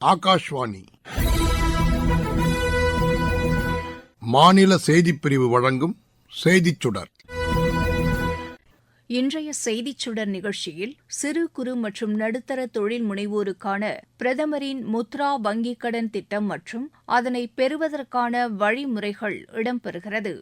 ஆகாஷ்வாணி. மாநில செய்திப் பிரிவு வழங்கும் செய்திச் சுடர். இன்றைய செய்திச் சுடர் நிகழ்ச்சியில் சிறு குறு மற்றும் நடுத்தர தொழில் முனைவோருக்கான பிரதமரின் முத்ரா வங்கிக் கடன் திட்டம் மற்றும் அதனை பெறுவதற்கான வழிமுறைகள் இடம்பெறுகிறது.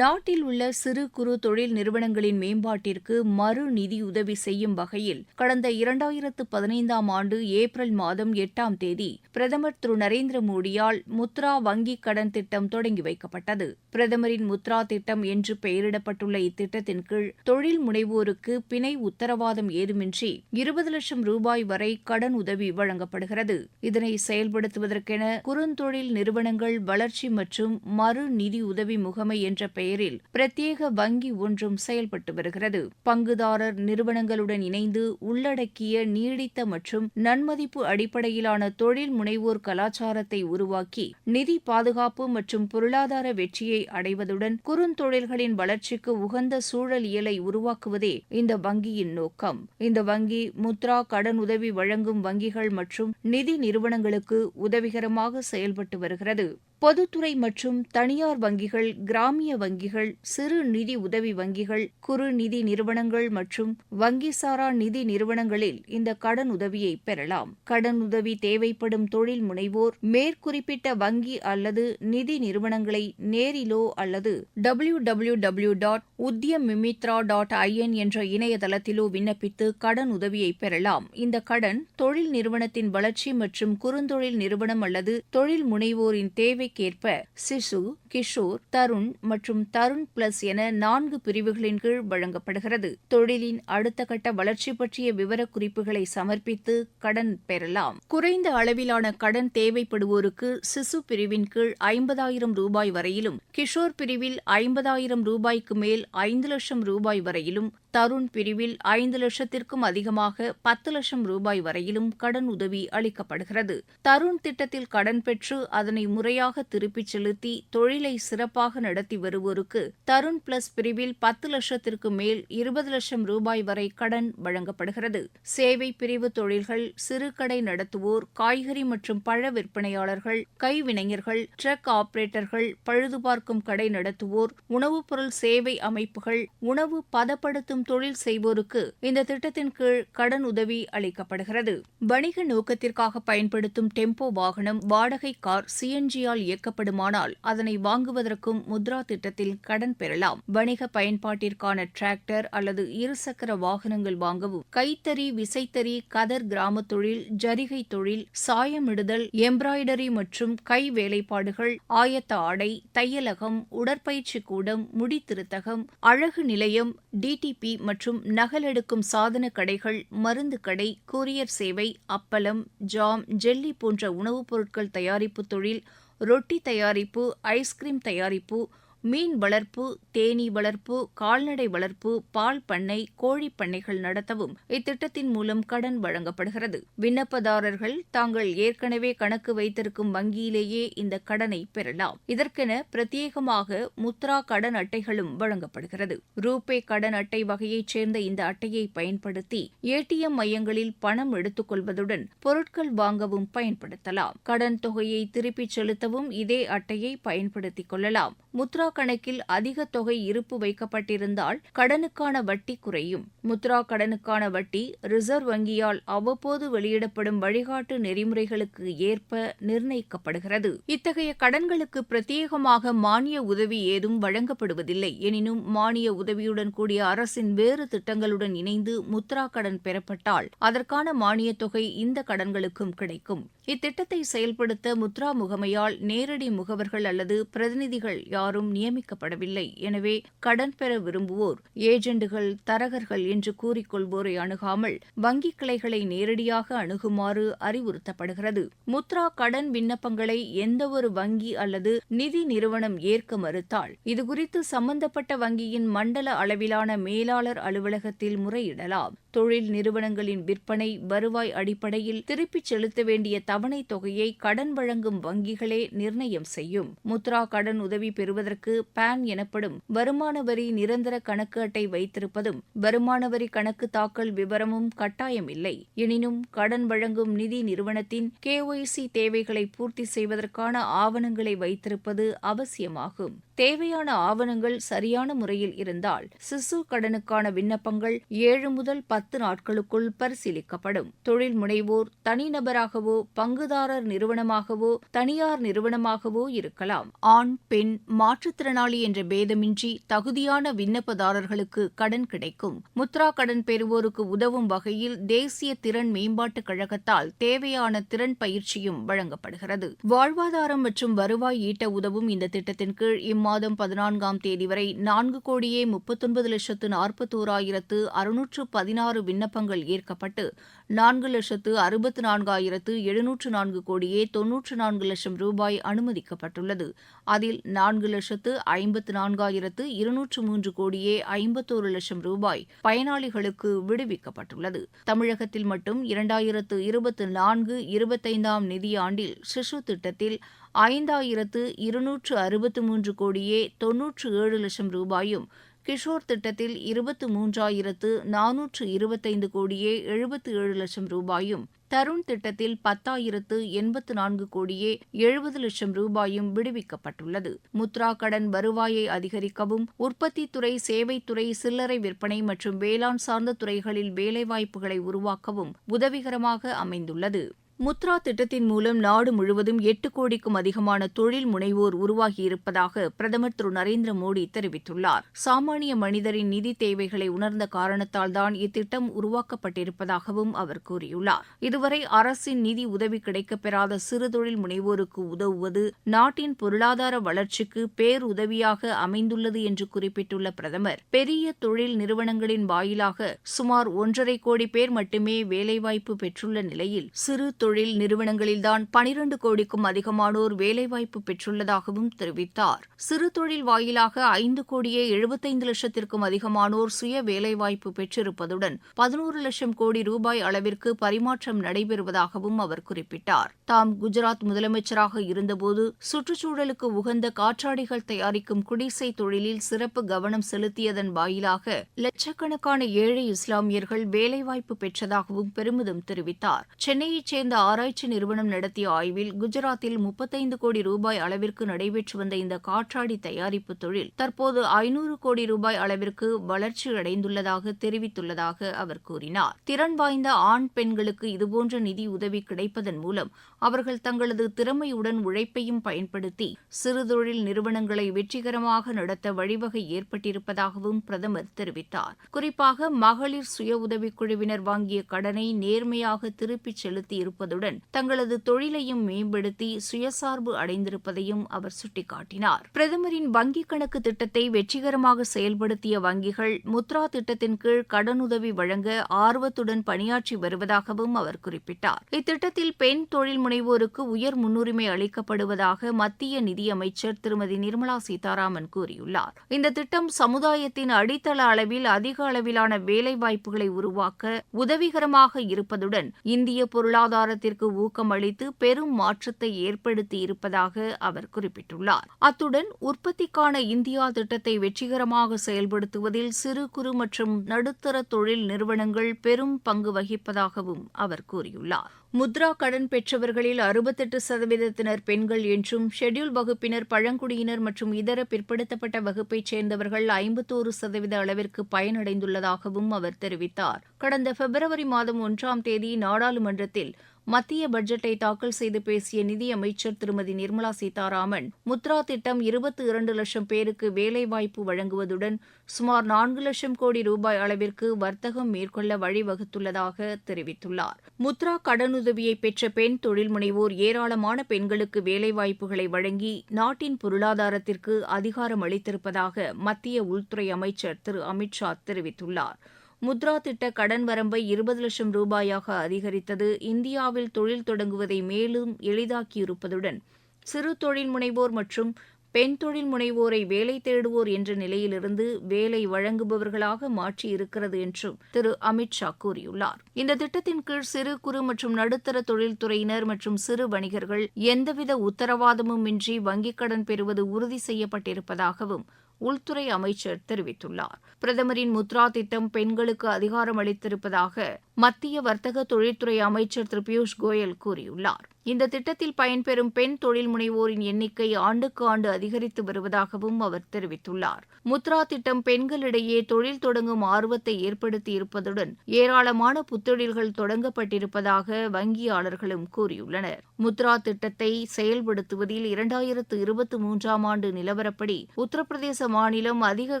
நாட்டில் உள்ள சிறு குறு தொழில் நிறுவனங்களின் மேம்பாட்டிற்கு மறு நிதியுதவி செய்யும் வகையில் கடந்த இரண்டாயிரத்து பதினைந்தாம் ஆண்டு ஏப்ரல் மாதம் எட்டாம் தேதி பிரதமர் திரு நரேந்திர மோடியால் முத்ரா வங்கிக் கடன் திட்டம் தொடங்கி வைக்கப்பட்டது. பிரதமரின் முத்ரா திட்டம் என்று பெயரிடப்பட்டுள்ள இத்திட்டத்தின் கீழ் தொழில் முனைவோருக்கு பிணை உத்தரவாதம் ஏதுமின்றி இருபது லட்சம் ரூபாய் வரை கடன் உதவி வழங்கப்படுகிறது. இதனை செயல்படுத்துவதற்கென குறுந்தொழில் நிறுவனங்கள் வளர்ச்சி மற்றும் மறு நிதி உதவி முகமை என்ற பெயரில் பிரத்யேக வங்கி ஒன்றும் செயல்பட்டு வருகிறது. பங்குதாரர் நிறுவனங்களுடன் இணைந்து உள்ளடக்கிய நீடித்த மற்றும் நன்மதிப்பு அடிப்படையிலான தொழில் முனைவோர் கலாச்சாரத்தை உருவாக்கி நிதி பாதுகாப்பு மற்றும் பொருளாதார வெற்றியை அடைவதுடன் குறுந்தொழில்களின் வளர்ச்சிக்கு உகந்த சூழலியலை உருவாக்குவதே இந்த வங்கியின் நோக்கம். இந்த வங்கி முத்ரா கடன் உதவி வழங்கும் வங்கிகள் மற்றும் நிதி நிறுவனங்களுக்கு உதவிகரமாக செயல்பட்டு வருகிறது. பொதுத்துறை மற்றும் தனியார் வங்கிகள் கிராமிய வங்கிகள் சிறு நிதி உதவி வங்கிகள் குறு நிதி நிறுவனங்கள் மற்றும் வங்கிசாரா நிதி நிறுவனங்களில் இந்த கடன் உதவியை பெறலாம். கடன் உதவி தேவைப்படும் தொழில் முனைவோர் மேற்குறிப்பிட்ட வங்கி அல்லது நிதி நிறுவனங்களை நேரிலோ அல்லது W W W dot Udyamitra dot IN என்ற இணையதளத்திலோ விண்ணப்பித்து கடன் உதவியை பெறலாம். இந்த கடன் தொழில் நிறுவனத்தின் வளர்ச்சி மற்றும் குறுந்தொழில் நிறுவனம் அல்லது தொழில் முனைவோரின் தேவை தேவைக்கேற்ப சிசு கிஷோர் தருண் மற்றும் தருண் பிளஸ் என நான்கு பிரிவுகளின் கீழ் வழங்கப்படுகிறது. தொழிலின் அடுத்த கட்ட வளர்ச்சி பற்றிய விவரக்குறிப்புகளை சமர்ப்பித்து கடன் பெறலாம். குறைந்த அளவிலான கடன் தேவைப்படுவோருக்கு சிசு பிரிவின் கீழ் ஐம்பதாயிரம் ரூபாய் வரையிலும் கிஷோர் பிரிவில் ஐம்பதாயிரம் ரூபாய்க்கு மேல் ஐந்து லட்சம் ரூபாய் வரையிலும் தருண் பிரிவில் ஐந்து லட்சத்திற்கும் அதிகமாக பத்து லட்சம் ரூபாய் வரையிலும் கடன் உதவி அளிக்கப்படுகிறது. தருண் திட்டத்தில் கடன் பெற்று அதனை முறையாக திருப்பிச் செலுத்தி தொழிலை சிறப்பாக நடத்தி வருவோருக்கு தருண் பிளஸ் பிரிவில் பத்து லட்சத்திற்கு மேல் இருபது லட்சம் ரூபாய் வரை கடன் வழங்கப்படுகிறது. சேவை பிரிவு தொழில்கள் சிறு கடை நடத்துவோர் காய்கறி மற்றும் பழ விற்பனையாளர்கள் கைவினைஞர்கள் ட்ரக் ஆபரேட்டர்கள் பழுதுபார்க்கும் கடை நடத்துவோர் உணவுப் பொருள் சேவை அமைப்புகள் உணவு பதப்படுத்தும் தொழில் செய்வோருக்கு இந்த திட்டத்தின் கீழ் கடன் உதவி அளிக்கப்படுகிறது. வணிக நோக்கத்திற்காக பயன்படுத்தும் டெம்போ வாகனம் வாடகை கார் சிஎன்ஜியால் இயக்கப்படுமானால் அதனை வாங்குவதற்கும் முத்ரா திட்டத்தில் கடன் பெறலாம். வணிக பயன்பாட்டிற்கான டிராக்டர் அல்லது இருசக்கர வாகனங்கள் வாங்கவும். கைத்தறி விசைத்தறி கதர் கிராம தொழில் ஜரிகை தொழில் சாயமிடுதல் எம்ப்ராய்டரி மற்றும் கை வேலைப்பாடுகள் ஆயத்த ஆடை தையலகம் உடற்பயிற்சி கூடம் முடித்திருத்தகம் அழகு நிலையம் டிடிபி மற்றும் நகலெடுக்கும் சாதன கடைகள் மருந்து கடை கூரியர் சேவை அப்பளம் ஜாம் ஜெல்லி போன்ற உணவுப் பொருட்கள் தயாரிப்பு தொழில் ரொட்டி தயாரிப்பு ஐஸ்கிரீம் தயாரிப்பு மீன் வளர்ப்பு தேனீ வளர்ப்பு கால்நடை வளர்ப்பு பால் பண்ணை கோழிப் பண்ணைகள் நடத்தவும் இத்திட்டத்தின் மூலம் கடன் வழங்கப்படுகிறது. விண்ணப்பதாரர்கள் தாங்கள் ஏற்கனவே கணக்கு வைத்திருக்கும் வங்கியிலேயே இந்த கடனை பெறலாம். இதற்கென பிரத்யேகமாக முத்ரா கடன் அட்டைகளும் வழங்கப்படுகிறது. ரூபே கடன் அட்டை வகையைச் சேர்ந்த இந்த அட்டையை பயன்படுத்தி ஏடிஎம் மையங்களில் பணம் எடுத்துக் கொள்வதுடன் பொருட்கள் வாங்கவும் பயன்படுத்தலாம். கடன் தொகையை திருப்பிச் செலுத்தவும் இதே அட்டையை பயன்படுத்திக் கொள்ளலாம். முத்ரா கணக்கில் அதிக தொகை இருப்பு வைக்கப்பட்டிருந்தால் கடனுக்கான வட்டி குறையும். முத்ரா கடனுக்கான வட்டி ரிசர்வ் வங்கியால் அவ்வப்போது வெளியிடப்படும் வழிகாட்டு நெறிமுறைகளுக்கு ஏற்ப நிர்ணயிக்கப்படுகிறது. இத்தகைய கடன்களுக்கு பிரத்யேகமாக மானிய உதவி ஏதும் வழங்கப்படுவதில்லை. எனினும் மானிய உதவியுடன் கூடிய அரசின் வேறு திட்டங்களுடன் இணைந்து முத்ரா கடன் பெறப்பட்டால் அதற்கான மானியத் தொகை இந்த கடன்களுக்கும் கிடைக்கும். இத்திட்டத்தை செயல்படுத்த முத்ரா முகமையால் நேரடி முகவர்கள் அல்லது பிரதிநிதிகள் யாரும் நியமிக்கப்படவில்லை. எனவே கடன் பெற விரும்புவோர் ஏஜெண்டுகள் தரகர்கள் என்று கூறிக்கொள்வோரை அணுகாமல் வங்கிக் கிளைகளை நேரடியாக அணுகுமாறு அறிவுறுத்தப்படுகிறது. முத்ரா கடன் விண்ணப்பங்களை எந்தவொரு வங்கி அல்லது நிதி நிறுவனம் ஏற்க மறுத்தால் இதுகுறித்து சம்பந்தப்பட்ட வங்கியின் மண்டல அளவிலான மேலாளர் அலுவலகத்தில் முறையிடலாம். தொழில் நிறுவனங்களின் விற்பனை வருவாய் அடிப்படையில் திருப்பிச் செலுத்த வேண்டிய தவணைத் தொகையை கடன் வழங்கும் வங்கிகளே நிர்ணயம் செய்யும். முத்ரா கடன் உதவி பெறுவதற்கு பேன் எனப்படும் வருமான வரி நிரந்தர கணக்கு அட்டை வைத்திருப்பதும் வருமான வரி கணக்கு தாக்கல் விவரமும் கட்டாயமில்லை எனினும் கடன் வழங்கும் நிதி நிறுவனத்தின் கேஒய்சி தேவைகளை பூர்த்தி செய்வதற்கான ஆவணங்களை வைத்திருப்பது அவசியமாகும். தேவையான ஆவணங்கள் சரியான முறையில் இருந்தால் சிசு கடனுக்கான விண்ணப்பங்கள் ஏழு முதல் பத்து நாட்களுக்குள் பரிசீலிக்கப்படும். தொழில் முனைவோர் தனிநபராகவோ பங்குதாரர் நிறுவனமாகவோ தனியார் நிறுவனமாகவோ இருக்கலாம். ஆண் பெண் மாற்றுத்திறனாளி என்ற பேதமின்றி தகுதியான விண்ணப்பதாரர்களுக்கு கடன் கிடைக்கும். முத்ரா கடன் பெறுவோருக்கு உதவும் வகையில் தேசிய திறன் மேம்பாட்டுக் கழகத்தால் தேவையான திறன் பயிற்சியும் வழங்கப்படுகிறது. வாழ்வாதாரம் மற்றும் வருவாய் ஈட்ட உதவும் இந்த திட்டத்தின் கீழ் இம்மாதம் பதினான்காம் தேதி வரை நான்கு கோடியே முப்பத்தொன்பது லட்சத்து நாற்பத்தோராயிரத்து அறுநூற்று பதினாறு பதினாறு விண்ணப்பங்கள் ஏற்கப்பட்டு நான்கு லட்சத்து அறுபத்து நான்காயிரத்து எழுநூற்று நான்கு கோடியே தொன்னூற்று நான்கு லட்சம் ரூபாய் அனுமதிக்கப்பட்டுள்ளது. அதில் நான்கு லட்சத்து ஐம்பத்து நான்காயிரத்து இருநூற்று மூன்று கோடியே ஐம்பத்தோரு லட்சம் ரூபாய் பயனாளிகளுக்கு விடுவிக்கப்பட்டுள்ளது. தமிழகத்தில் மட்டும் இரண்டாயிரத்து இருபத்து நான்கு இருபத்தைந்தாம் நிதியாண்டில் சிசு திட்டத்தில் ஐந்தாயிரத்து இருநூற்று அறுபத்து மூன்று கோடியே தொன்னூற்று ஏழு லட்சம் ரூபாயும் கிஷோர் திட்டத்தில் இருபத்து மூன்றாயிரத்து நானூற்று இருபத்தைந்து கோடியே எழுபத்து ஏழு லட்சம் ரூபாயும் தருண் திட்டத்தில் பத்தாயிரத்து எண்பத்து நான்கு கோடியே எழுபது லட்சம் ரூபாயும் விடுவிக்கப்பட்டுள்ளது. முத்ரா கடன் வருவாயை அதிகரிக்கவும் உற்பத்தி துறை சேவைத்துறை சில்லறை விற்பனை மற்றும் வேளாண் சார்ந்த துறைகளில் வேலைவாய்ப்புகளை உருவாக்கவும் உதவிகரமாக அமைந்துள்ளது. முத்ரா திட்டத்தின் மூலம் நாடு முழுவதும் எட்டு கோடிக்கும் அதிகமான தொழில் முனைவோர் உருவாகியிருப்பதாக பிரதமர் திரு நரேந்திர மோடி தெரிவித்துள்ளார். சாமானிய மனிதரின் நிதி தேவைகளை உணர்ந்த காரணத்தால்தான் இத்திட்டம் உருவாக்கப்பட்டிருப்பதாகவும் அவர் கூறியுள்ளார். இதுவரை அரசின் நிதி உதவி கிடைக்கப்பெறாத சிறு தொழில் முனைவோருக்கு உதவுவது நாட்டின் பொருளாதார வளர்ச்சிக்கு பேருதவியாக அமைந்துள்ளது என்று குறிப்பிட்டுள்ள பிரதமர் பெரிய தொழில் நிறுவனங்களின் வாயிலாக சுமார் ஒன்றரை கோடி பேர் மட்டுமே வேலைவாய்ப்பு பெற்றுள்ள நிலையில் சிறு தொழில் நிறுவனங்களில்தான் பனிரண்டு கோடிக்கும் அதிகமானோர் வேலைவாய்ப்பு பெற்றுள்ளதாகவும் தெரிவித்தார். சிறு தொழில் வாயிலாக ஐந்து கோடியே எழுபத்தைந்து லட்சத்திற்கும் அதிகமானோர் சுய வேலைவாய்ப்பு பெற்றிருப்பதுடன் பதினோரு லட்சம் கோடி ரூபாய் அளவிற்கு பரிமாற்றம் நடைபெறுவதாகவும் அவர் குறிப்பிட்டார். தாம் குஜராத் முதலமைச்சராக இருந்தபோது சுற்றுச்சூழலுக்கு உகந்த காற்றாடிகள் தயாரிக்கும் குடிசை தொழிலில் சிறப்பு கவனம் செலுத்தியதன் வாயிலாக லட்சக்கணக்கான ஏழை இஸ்லாமியர்கள் வேலைவாய்ப்பு பெற்றதாகவும் பெருமிதம் தெரிவித்தார். சென்னையைச் சேர்ந்த ஆராய்ச்சி நிறுவனம் நடத்திய ஆய்வில் குஜராத்தில் முப்பத்தைந்து கோடி ரூபாய் அளவிற்கு நடைபெற்று வந்த இந்த காற்றாடி தயாரிப்பு தொழில் தற்போது ஐநூறு கோடி ரூபாய் அளவிற்கு வளர்ச்சி அடைந்துள்ளதாக தெரிவித்துள்ளதாக அவர் கூறினார். திறன் வாய்ந்த ஆண் பெண்களுக்கு இதுபோன்ற நிதி உதவி கிடைப்பதன் மூலம் அவர்கள் தங்களது திறமையுடன் உழைப்பையும் பயன்படுத்தி சிறுதொழில் நிறுவனங்களை வெற்றிகரமாக நடத்த வழிவகை ஏற்பட்டிருப்பதாகவும் பிரதமர் தெரிவித்தார். குறிப்பாக மகளிர் சுய உதவிக் குழுவினர் வாங்கிய கடனை நேர்மையாக திருப்பிச் செலுத்தியிருப்பது இருப்பதுடன் தங்களது தொழிலையும் மேம்படுத்தி சுயசார்பு அடைந்திருப்பதையும் அவர் சுட்டிக்காட்டினார். பிரதமரின் வங்கிக் கணக்கு திட்டத்தை வெற்றிகரமாக செயல்படுத்திய வங்கிகள் முத்ரா திட்டத்தின் கீழ் கடனுதவி வழங்க ஆர்வத்துடன் பணியாற்றி வருவதாகவும் அவர் குறிப்பிட்டார். இத்திட்டத்தில் பெண் தொழில் முனைவோருக்கு உயர் முன்னுரிமை அளிக்கப்படுவதாக மத்திய நிதியமைச்சர் திருமதி நிர்மலா சீதாராமன் கூறியுள்ளார். இந்த திட்டம் சமுதாயத்தின் அடித்தள அளவில் அதிக அளவிலான வேலைவாய்ப்புகளை உருவாக்க உதவிகரமாக இருப்பதுடன் இந்திய பொருளாதார பொருளாதாரத்திற்கு ஊக்கமளித்து பெரும் மாற்றத்தை ஏற்படுத்தி இருப்பதாக அவர் குறிப்பிட்டுள்ளார். அத்துடன் உற்பத்திக்கான இந்தியா திட்டத்தை வெற்றிகரமாக செயல்படுத்துவதில் சிறு குறு மற்றும் நடுத்தர தொழில் நிறுவனங்கள் பெரும் பங்கு வகிப்பதாகவும் அவர் கூறியுள்ளார். முத்ரா கடன் பெற்றவர்களில் அறுபத்தெட்டு சதவீதத்தினர் பெண்கள் என்றும் ஷெட்யூல் வகுப்பினர் பழங்குடியினர் மற்றும் இதர பிற்படுத்தப்பட்ட வகுப்பைச் சேர்ந்தவர்கள் ஐம்பத்தோரு சதவீத அளவிற்கு பயனடைந்துள்ளதாகவும் அவர் தெரிவித்தார். கடந்த பிப்ரவரி மாதம் ஒன்றாம் தேதி நாடாளுமன்றத்தில் மத்திய பட்ஜெட்டை தாக்கல் செய்து பேசிய நிதியமைச்சர் திருமதி நிர்மலா சீதாராமன் முத்ரா திட்டம் இருபத்தி இரண்டு லட்சம் பேருக்கு வேலைவாய்ப்பு வழங்குவதுடன் சுமார் நான்கு லட்சம் கோடி ரூபாய் அளவிற்கு வர்த்தகம் மேற்கொள்ள வழிவகுத்துள்ளதாக தெரிவித்துள்ளார். முத்ரா கடனு கடனுதவியை பெற்ற பெண் தொழில் முனைவோர் ஏராளமான பெண்களுக்கு வேலைவாய்ப்புகளை வழங்கி நாட்டின் பொருளாதாரத்திற்கு அதிகாரம் அளித்திருப்பதாக மத்திய உள்துறை அமைச்சர் திரு. அமித் ஷா தெரிவித்துள்ளார். முத்ரா திட்ட கடன் வரம்பை இருபது லட்சம் ரூபாயாக அதிகரித்தது. இந்தியாவில் தொழில் தொடங்குவதை மேலும் எளிதாக்கியிருப்பதுடன் சிறு தொழில் முனைவோர் மற்றும் பெண் தொழில் முனைவோரை வேலை தேடுவோர் என்ற நிலையிலிருந்து வேலை வழங்குபவர்களாக மாற்றியிருக்கிறது என்றும் திரு அமித்ஷா கூறியுள்ளார். இந்த திட்டத்தின் கீழ் சிறு குறு மற்றும் நடுத்தர தொழில்துறையினர் மற்றும் சிறு வணிகர்கள் எந்தவித உத்தரவாதமும் இன்றி வங்கிக் கடன் பெறுவது உறுதி செய்யப்பட்டிருப்பதாகவும் உள்துறை அமைச்சர் தெரிவித்துள்ளார். பிரதமரின் முத்ரா திட்டம் பெண்களுக்கு அதிகாரம் அளித்திருப்பதாக மத்திய வர்த்தக தொழில்துறை அமைச்சர் திரு பியூஷ் கோயல் கூறியுள்ளார். இந்த திட்டத்தில் பயன்பெறும் பெண் தொழில் முனைவோரின் எண்ணிக்கை ஆண்டுக்கு ஆண்டு அதிகரித்து வருவதாகவும் அவர் தெரிவித்துள்ளார். முத்ரா திட்டம் பெண்களிடையே தொழில் தொடங்கும் ஆர்வத்தை ஏற்படுத்தியிருப்பதுடன் ஏராளமான புத்தொழில்கள் தொடங்கப்பட்டிருப்பதாக வங்கியாளர்களும் கூறியுள்ளனர். முத்ரா திட்டத்தை செயல்படுத்துவதில் இரண்டாயிரத்து இருபத்தி மூன்றாம் ஆண்டு நிலவரப்படி உத்தரப்பிரதேச மாநிலம் அதிக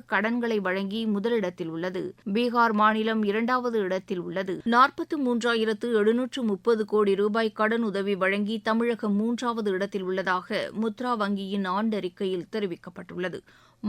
கடன்களை வழங்கி முதலிடத்தில் உள்ளது. பீகார் மாநிலம் இரண்டாவது இடத்தில் உள்ளது. நாற்பத்து மூன்றாயிரத்து எழுநூற்று முப்பது கோடி ரூபாய் கடன் உதவி வழங்கி தமிழகம் மூன்றாவது இடத்தில் உள்ளதாக முத்ரா வங்கியின் ஆண்டறிக்கையில் தெரிவிக்கப்பட்டுள்ளது.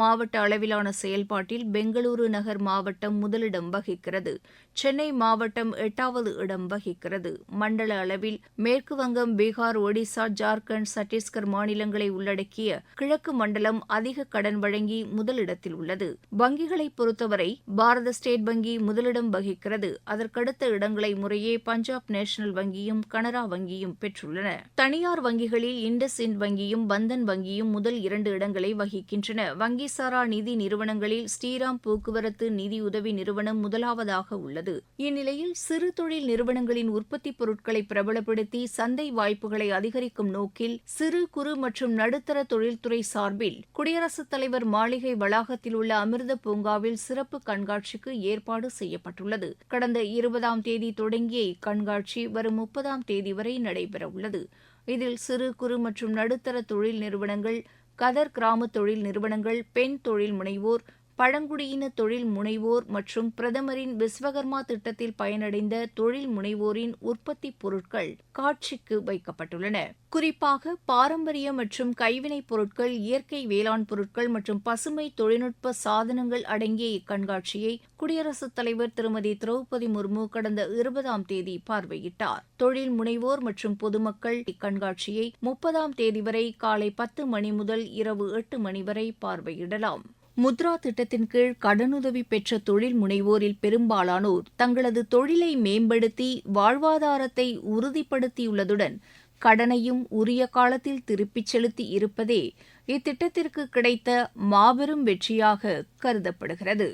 மாவட்ட அளவிலான செயல்பாட்டில் பெங்களூரு நகர் மாவட்டம் முதலிடம் வகிக்கிறது. சென்னை மாவட்டம் எட்டாவது இடம் வகிக்கிறது. மண்டல அளவில் மேற்கு வங்கம் பீகார் ஒடிசா ஜார்க்கண்ட் சத்தீஸ்கர் மாநிலங்களை உள்ளடக்கிய கிழக்கு மண்டலம் அதிக கடன் வழங்கி முதலிடத்தில் உள்ளது. வங்கிகளை பொறுத்தவரை பாரத ஸ்டேட் வங்கி முதலிடம் வகிக்கிறது. அதற்கடுத்த இடங்களை முறையே பஞ்சாப் நேஷனல் வங்கியும் கனரா வங்கியும் பெற்றுள்ளன. தனியார் வங்கிகளில் இண்டஸ் இண்ட் வங்கியும் பந்தன் வங்கியும் முதல் இரண்டு இடங்களை வகிக்கின்றன. வங்கி வங்கிசாரா நிதி நிறுவனங்களில் ஸ்ரீராம் போக்குவரத்து நிதியுதவி நிறுவனம் முதலாவதாக உள்ளது. இந்நிலையில் சிறு தொழில் நிறுவனங்களின் உற்பத்தி பொருட்களை பிரபலப்படுத்தி சந்தை வாய்ப்புகளை அதிகரிக்கும் நோக்கில் சிறு குறு மற்றும் நடுத்தர தொழில்துறை சார்பில் குடியரசுத் தலைவர் மாளிகை வளாகத்தில் உள்ள அமிர்த பூங்காவில் சிறப்பு கண்காட்சிக்கு ஏற்பாடு செய்யப்பட்டுள்ளது. கடந்த இருபதாம் தேதி தொடங்கிய இக்கண்காட்சி வரும் முப்பதாம் தேதி வரை நடைபெறவுள்ளது. இதில் சிறு குறு மற்றும் நடுத்தர தொழில் நிறுவனங்கள் கதர் கிராம தொழில் நிறுவனங்கள் பெண் தொழில் முனைவோர் பழங்குடியின தொழில் முனைவோர் மற்றும் பிரதமரின் விஸ்வகர்மா திட்டத்தில் பயனடைந்த தொழில் முனைவோரின் உற்பத்தி பொருட்கள் காட்சிக்கு வைக்கப்பட்டுள்ளன. குறிப்பாக பாரம்பரிய மற்றும் கைவினைப் பொருட்கள் இயற்கை வேளாண் பொருட்கள் மற்றும் பசுமை தொழில்நுட்ப சாதனங்கள் அடங்கிய இக்கண்காட்சியை குடியரசுத் தலைவர் திருமதி திரௌபதி முர்மு கடந்த இருபதாம் தேதி பார்வையிட்டார். தொழில் முனைவோர் மற்றும் பொதுமக்கள் இக்கண்காட்சியை முப்பதாம் தேதி வரை காலை பத்து மணி முதல் இரவு எட்டு மணி வரை பார்வையிடலாம். முத்ரா திட்டத்தின் கீழ் கடனுதவி பெற்ற தொழில் முனைவோரில் பெரும்பாலானோர் தங்களது தொழிலை மேம்படுத்தி வாழ்வாதாரத்தை உறுதிப்படுத்தியுள்ளதுடன் கடனையும் உரிய காலத்தில் திருப்பிச் செலுத்தி இருப்பதே இத்திட்டத்திற்கு கிடைத்த மாபெரும் வெற்றியாக கருதப்படுகிறது.